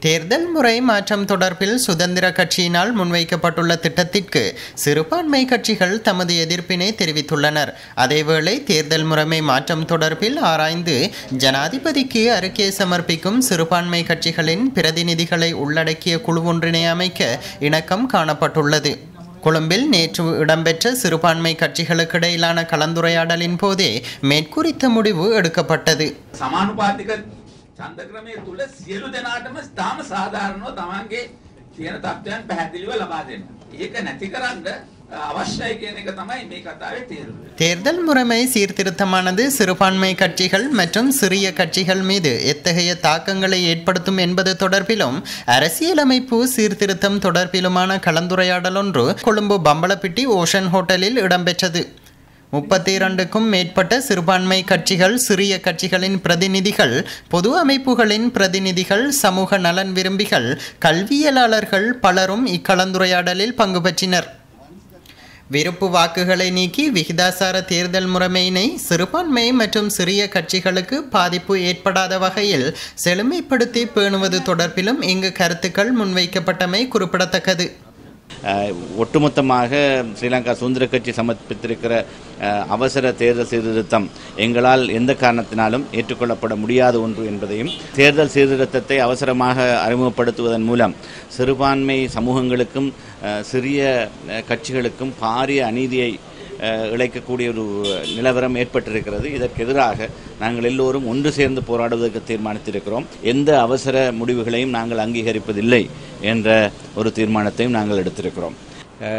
தேர்தல் முறை மாற்றம் தொடர்பில் சுதந்திர கட்சியினால் முன்வைக்கப்பட்டுள்ள திட்டத்திற்கு சிறுபான்மை கட்சிகள் தமது எதிர்ப்பினை தெரிவித்துள்ளனர். அதேவேளை தேர்தல் முறைமை மாற்றம் தொடர்பில் ஆராய்ந்து ஜனாதிபதிக்கு அறிக்கை சமர்ப்பிக்கும் சிறுபான்மை கட்சிகளின் பிரதிநிதிகளை உள்ளடக்கிய குழு ஒன்றினை அமைக்க இணக்கம் காணப்பட்டுள்ளது. கொழும்பில் நேற்று இடம்பெற்ற சிறுபான்மை கட்சிகளுக்கிடையிலான கலந்துரையாடலின் போதே மேற்குறித்த முடிவு எடுக்கப்பட்டது. சமானுபாதிகள் චන්දක්‍රමය තුළ සියලු දෙනාටම තාම සාධාරණව තමන්ගේ තියෙන තත්ත්වයන් පැහැදිලිව ලබා දෙන්න. ඒක නැති කරන්න අවශ්‍යයි කියන එක තමයි මේ කතාවේ තේරුම. தேர்தல் முறைமை சீர்திருத்தமானது சிறுபான்மை கட்சிகள் மற்றும் சிறிய கட்சிகள் மீது எத்தகைய தாக்கங்களை ஏற்படுத்தும் என்பது தொடர்பிலும் அரசியலமைப்பு சீர்திருத்தம் தொடர்பிலுமான கலந்துரையாடல் ஒன்று கொழும்பு பம்பலப்பிட்டி ஓஷன் ஹோட்டலில் இடம்பெற்றது முப்பத்தி இரண்டுக்கும் மேற்பட்ட சிறுபான்மை கட்சிகள் சிறிய கட்சிகளின் பிரதிநிதிகள் பொது அமைப்புகளின் பிரதிநிதிகள் சமூக நலன் விரும்பிகள் கல்வியலாளர்கள் பலரும் இக்கலந்துரையாடலில் பங்கு பெற்றினர். விருப்பு வாக்குகளை நீக்கி விகிதாசார தேர்தல் முறைமையினை சிறுபான்மை மற்றும் சிறிய கட்சிகளுக்கு பாதிப்பு ஏற்படாத வகையில் செழுமைப்படுத்தி பேணுவது தொடர்பிலும் இங்கு கருத்துக்கள் முன்வைக்கப்பட்டமை குறிப்பிடத்தக்கது. ஒட்டுமொத்தமாக ஸ்ரீலங்கா சுதந்திர கட்சி சமர்ப்பித்திருக்கிற அவசர தேர்தல் சீர்திருத்தம் எங்களால் எந்த காரணத்தினாலும் ஏற்றுக்கொள்ளப்பட முடியாத ஒன்று என்பதையும் தேர்தல் சீர்திருத்தத்தை அவசரமாக அறிமுகப்படுத்துவதன் மூலம் சிறுபான்மை சமூகங்களுக்கும் சிறிய கட்சிகளுக்கும் பாரிய அநீதியை இழைக்கக்கூடிய ஒரு நிலவரம் ஏற்பட்டிருக்கிறது. இதற்கு எதிராக நாங்கள் எல்லோரும் ஒன்று சேர்ந்து போராடுவதற்கு தீர்மானித்திருக்கிறோம். எந்த அவசர முடிவுகளையும் நாங்கள் அங்கீகரிப்பதில்லை என்ற ஒரு தீர்மானத்தையும் நாங்கள் எடுத்திருக்கிறோம்.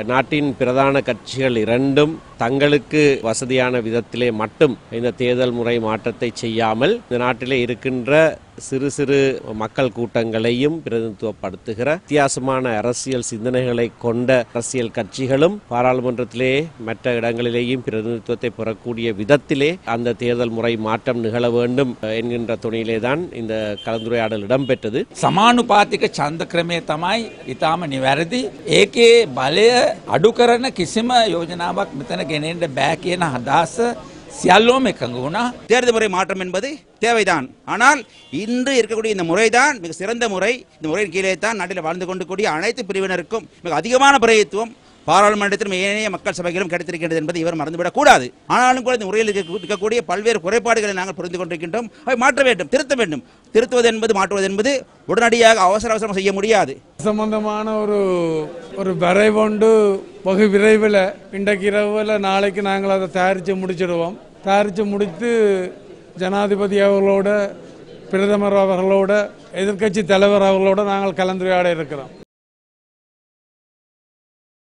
நாட்டின் பிரதான கட்சிகள் இரண்டும் தங்களுக்கு வசதியான விதத்திலே மட்டும் இந்த தேர்தல் முறை மாற்றத்தை செய்யாமல் இந்த நாட்டிலே இருக்கின்ற சிறு சிறு மக்கள் கூட்டங்களையும் பிரதிநிதித்துவப்படுத்துகிற வித்தியாசமான அரசியல் சிந்தனைகளை கொண்ட அரசியல் கட்சிகளும் பாராளுமன்றத்திலே மற்ற இடங்களிலேயும் பிரதிநிதித்துவத்தை பெறக்கூடிய விதத்திலே அந்த தேர்தல் முறை மாற்றம் நிகழ வேண்டும் அஹ், என்கின்ற துணையிலே தான் இந்த கலந்துரையாடல் இடம்பெற்றது සමානුපාතික චන්දක්‍රමය තමයි ඉතාම නිවැරදි. ඒකේ බලය අඩු කරන කිසිම යෝජනාවක් මෙතන ගෙනෙන්ට බෑ කියන අදහස සියල්ලෝම එකඟ වුණා. தேர்தல் முறை மாற்றம் என்பது தேவைதான் ஆனால் இன்று இருக்கக்கூடிய இந்த முறைதான் மிக சிறந்த முறை இந்த முறையின் கீழே தான் நாட்டில் வாழ்ந்து கொண்டு கூடிய அனைத்து பிரிவினருக்கும் மிக அதிகமான பிரதித்துவம் பாராளுமன்றத்திலும் ஏனைய மக்கள் சபைகளும் கிடைத்திருக்கின்றது என்பதை இவர் மறந்துவிடக்கூடாது ஆனாலும் கூட இந்த முறையில் இருக்கக்கூடிய பல்வேறு குறைபாடுகளை நாங்கள் புரிந்து கொண்டிருக்கின்றோம். அவை மாற்ற வேண்டும் திருத்த வேண்டும். திருத்துவது என்பது மாற்றுவது என்பது உடனடியாக அவசர அவசரம் செய்ய முடியாது. சம்பந்தமான ஒரு ஒரு வரைவொண்டு வெகு விரைவில் இன்றைக்கு இரவில் நாளைக்கு நாங்கள் அதை தயாரித்து முடிச்சிடுவோம். தயாரித்து முடித்து ஜனாதிபதி அவர்களோட பிரதமர் அவர்களோட எதிர்க்கட்சி தலைவர் அவர்களோட நாங்கள் கலந்துரையாட இருக்கிறோம்.